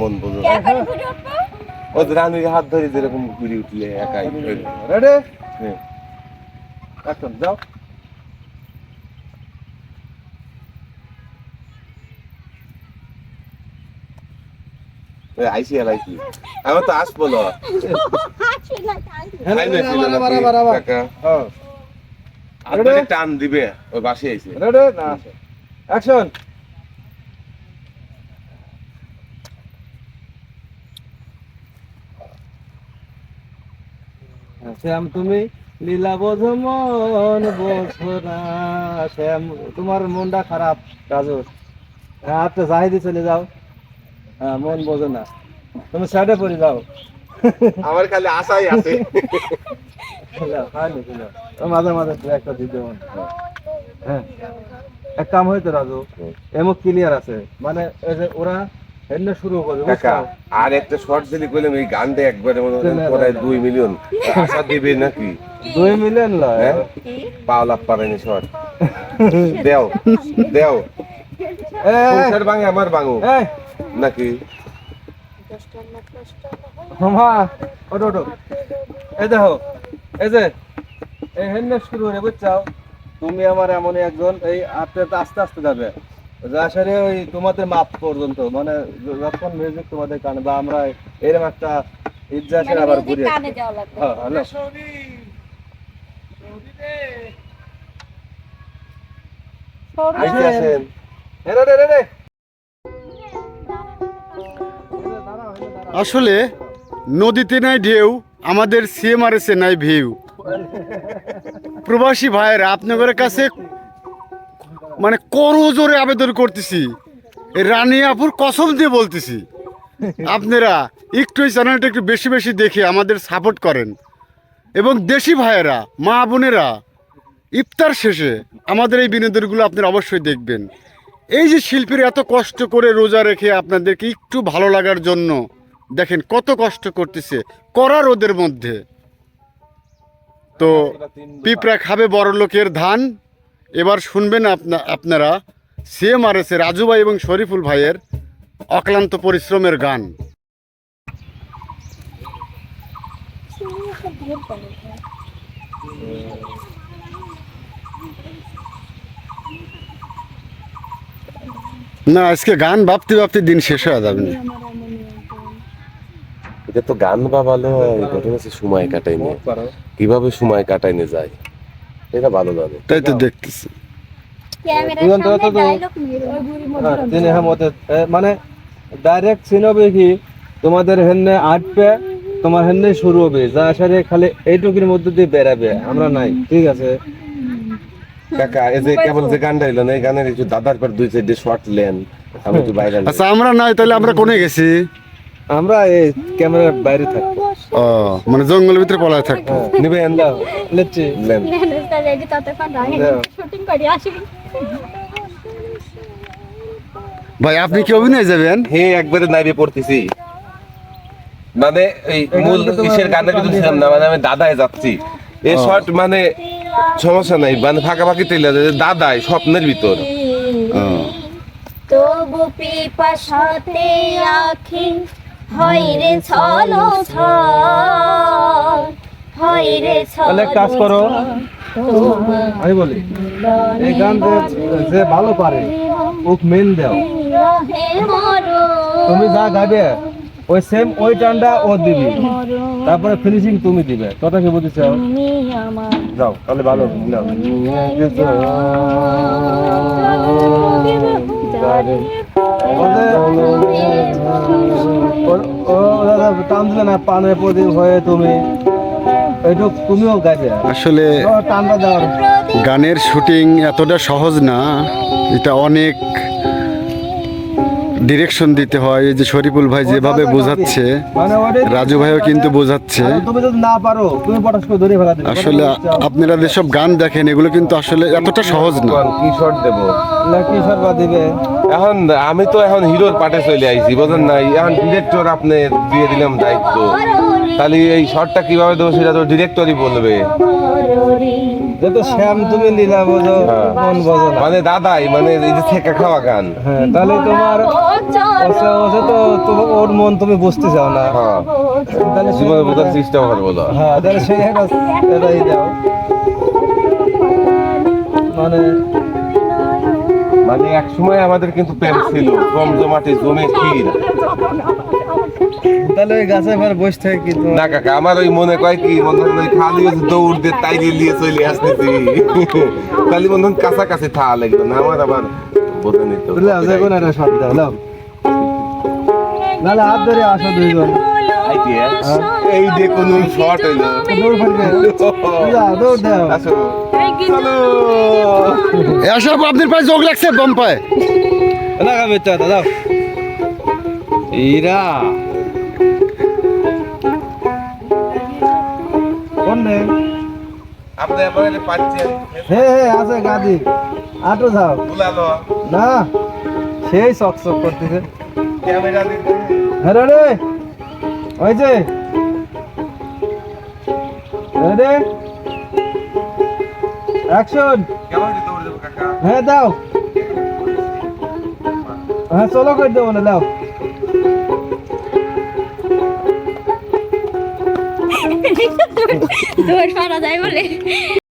মন বোঝো যে রানীর হাত ধরে যেরকম ঘুরে উঠলে একাই। রেডি। যাও। আইসি আর আইসি। আমার তো আসব না টান দিবে ওই বাসে আইছে। রেডি না অ্যাকশন শ্যাম তুমি লীলা বোঝো মন বোঝো না শ্যাম তোমার মনটা খারাপ রাজু। হ্যাঁ আচ্ছা জাহিদি চলে যাও। হ্যাঁ মন বোঝো না। তুমি সাইডে পড়ে যাও। আমার খালি আশাই আছে। হয় মাঝে মাঝে একটা দিতে মন হ্যাঁ। এক কাম হয়তো রাজু। এমন ক্লিয়ার আছে। মানে এই যে ওরা শুরু আর একটা শর্ট দিলি কইলাম এই গানটা একবারে মনে হয়। দুই মিলিয়ন। আশা দিবে নাকি? দুই মিলিয়ন লয়? হ্যাঁ? পাও পারেনি শর্ট। দেও দেও। সংসার ভাঙে আমার ভাঙো এই নাকি? মামা ওটো ওটো এই দেখো এই যে এই শুরু হয়ে বুঝছাও তুমি আমার এমন একজন এই আস্তে আস্তে আস্তে যাবে। আসলে ওই তোমাদের মাপ পর্যন্ত মানে যখন মিউজিক তোমাদের কানে বা আমরা এরকম একটা ইজ্জাসের আবার ঘুরে কানে যাওয়া লাগবে। হ্যাঁ হ্যালো। আইসি আছেন রে রে রে রে। আসলে নদীতে নাই ঢেউ আমাদের সিএমআরএসে নাই ভিউ। প্রবাসী ভাইয়েরা আপনাদের কাছে মানে করো জোরে আবেদন করতেছি। রানিয়াপুর কসম দিয়ে বলতেছি। আপনারা একটু এই চ্যানেলটা একটু বেশি বেশি দেখে আমাদের সাপোর্ট করেন। এবং দেশি ভাইয়েরা, মা বোনেরা, ইফতার শেষে আমাদের এই বিনোদনগুলো আপনারা অবশ্যই দেখবেন। এই যে শিল্পীর এত কষ্ট করে রোজা রেখে আপনাদেরকে একটু ভালো লাগার জন্য দেখেন কত কষ্ট করতেছে করা রোদের মধ্যে। তো পিঁপড়া খাবে বড় লোকের ধান এবার শুনবেন আপনা আপনারা সিএমআরএসে রাজু ভাই এবং শরীফুল ভাইয়ের অক্লান্ত পরিশ্রমের গান। না আজকে গান ভাবতে ভাবতে দিন শেষ হয়ে যাবে। না এটা তো গান বা ভালো হয় সময় কাটাইনে কীভাবে সময় কাটাইনে যায়? এটা ভালো লাগে। তাই তো দেখতেছি। হ্যাঁ, মানে ডাইরেক্ট সিন হবে কি তোমাদের হেন্নে আটবে তোমার হেন্নে শুরু হবে। যা আসলে খালি এইটুকুর মধ্যে দিয়ে বেরাবে আমরা নাই ঠিক আছে? কাকা এই যে কেবল যে গানটা এলো না এই গানের একটু দাদার পর দুই চারটে শর্ট লেন আমি একটু বাইরে আচ্ছা আমরা নাই তাহলে আমরা কোনে গেছি? আমরা এই ক্যামেরার বাইরে থাকব। ও মানে জঙ্গলের ভিতরে পলায় থাকব নিবেন দাও। শুটিং করে আসি। ভাই আপনি কি অভিনয় যাবেন? হে একবারে নাইবে পড়তেছি। মানে এই মূল ইসের গানের ভিতরে ছিলাম না মানে আমি দাদায় যাচ্ছি। এই শর্ট মানে সমস্যা নাই মানে ফাঁকাফাঁকি টেলে যায় দাদাই স্বপ্নের ভিতর। তবু পিপাসাতে আখি হয় রে ছলো হয় রে ছল কাজ করো। আমি বলি এই গান যে- ভালো পারে ওক মেন দাও। তুমি যা গাবে ওই সেম ওই টানটা ও দিবি। তারপরে ফিনিশিং তুমি দিবে। কথা কি বুঝেছ? যাও তাহলে ভালো নাও। টান দিলে না পানের প্রদীপ হয়ে তুমি। তুমিও গাইবে। আসলে গানের শুটিং এতটা সহজ না এটা অনেক ডিরেকশন দিতে হয়, এই যে শরীফুল ভাই যেভাবে বোঝাচ্ছে, রাজু ভাইও কিন্তু বোঝাচ্ছে। আসলে আপনারা যেসব গান দেখেন, এগুলো কিন্তু আসলে এতটা সহজ না। কি শর্ট এখন আমি তো এখন হিরোর পাটে চলে আইছি, বোঝেন নাই? এখন ডিরেক্টর আপনি দিয়ে দিলাম দায়িত্ব। তাহলে এই শর্টটা কীভাবে দেবো সেটা তো ডিরেক্টরই বলবে। শ্যাম তুমি লীলা বোঝো হ্যাঁ। মন বোঝো মানে দাদাই মানে এই যে থেকে খাওয়া গান। হ্যাঁ তাহলে তোমার তো ওর মন তুমি বুঝতে চাও না। হ্যাঁ। তাহলে জীবনে বোঝার চেষ্টা করব হ্যাঁ তাহলে সেই এটাই দাও মানে মানে এক সময় আমাদের কিন্তু প্রেম ছিল জমজমাটি জমে ক্ষীর। তাহলে ওই গাছে ফের বসে থেকে না কাকা আমার ওই মনে কয় কি হয় ওই খালি দৌড় দিয়ে তাই নিয়ে চলে আসতেছি খালি হয় কাছাকাছি থাকা লাগবে না আমার আবার বোঝা নিত। কোনো একটা শব্দ নাও নাহলে হাত ধরে আসো দুইজন। এই কোন শর্ট হইল। দৌড় ফাটবে। দৌড় দাও। এসব আপনার পায়ে যোগ লাগছে দম পায়। লাগা বেচা দাও। ইরা। কোন নে আপনি আমার পাচ্ছেন হে হে আছে গাদি। আটো যাও। বুলালো না সেই চক চক করতেছে। হ্যাঁ রে ওই যে। রে। অ্যাকশন হ্যাঁ দাও হ্যাঁ চলো করে দেবো না দাও দৌড় মারা যায় বলে